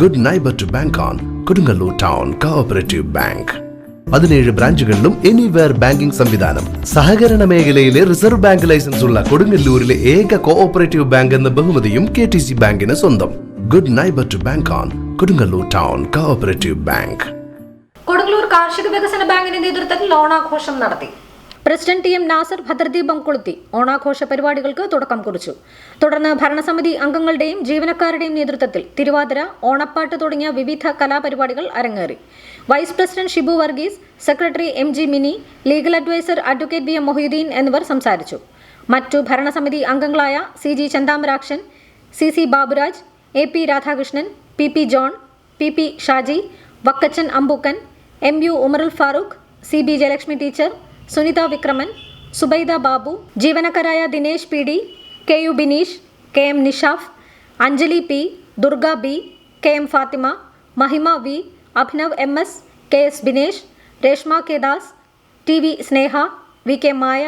Good neighbour to bank on Kodungallur town cooperative bank പതിനേഴ് ബ്രാഞ്ചുകളിലും anywhere banking സംവിധാനം. സഹകരണ മേഖലയിലെ റിസർവ് ബാങ്ക് ലൈസൻസ് ഉള്ള കൊടുങ്ങല്ലൂരിലെ ഏക കോഓപ്പറേറ്റീവ് ബാങ്ക് എന്ന ബഹുമതിയും കെ ടി സി ബാങ്കിന് സ്വന്തം. Good neighbour to bank on Kodungallur town cooperative bank Kodungallur കാർഷിക വികസന ബാങ്കിന്റെ നേതൃത്വത്തിൽ ഓണാഘോഷം നടത്തി. പ്രസിഡന്റ് ടി എം നാസർ ഭദ്രദീപം കൊളുത്തി ഓണാഘോഷ പരിപാടികൾക്ക് തുടക്കം കുറിച്ചു. തുടർന്ന് ഭരണസമിതി അംഗങ്ങളുടെയും ജീവനക്കാരുടെയും നേതൃത്വത്തിൽ തിരുവാതിര ഓണപ്പാട്ട് തുടങ്ങിയ വിവിധ കലാപരിപാടികൾ അരങ്ങേറി. Vice president Shibu Varghese secretary M G Mini legal adviser advocate V M Mohiddeen എന്നിവർ സംസാരിച്ചു. മറ്റു ഭരണസമിതി അംഗങ്ങളായ C G Chanthamarakshan C C Baburaj A P Radhakrishnan P P John P P Shaji Vakkachan Ambookkan M U Umarul Farooq C B Jayalakshmi teacher Sunitha Vikraman Subaida Babu ജീവനക്കാരായ Dinesh P D K U Bineesh K M Nishaf Anjali P Durga B K M Fathima Mahima V Abhinav M S K S Binesh Reshma K Das T V Sneha V K Maya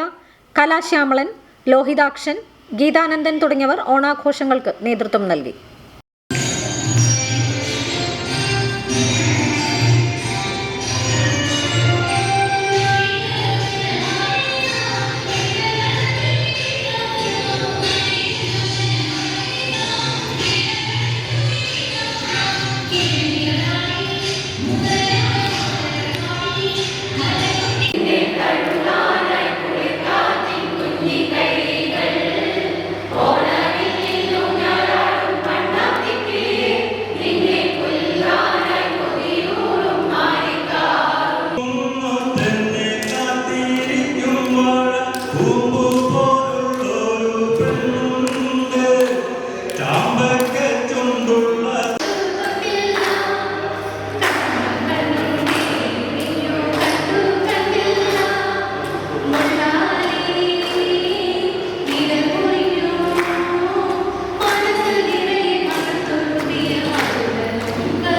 Kalashyamalan Lohithakshan Geethanandan തുടങ്ങിയവർ ഓണാഘോഷങ്ങൾക്ക് നേതൃത്വം നൽകി.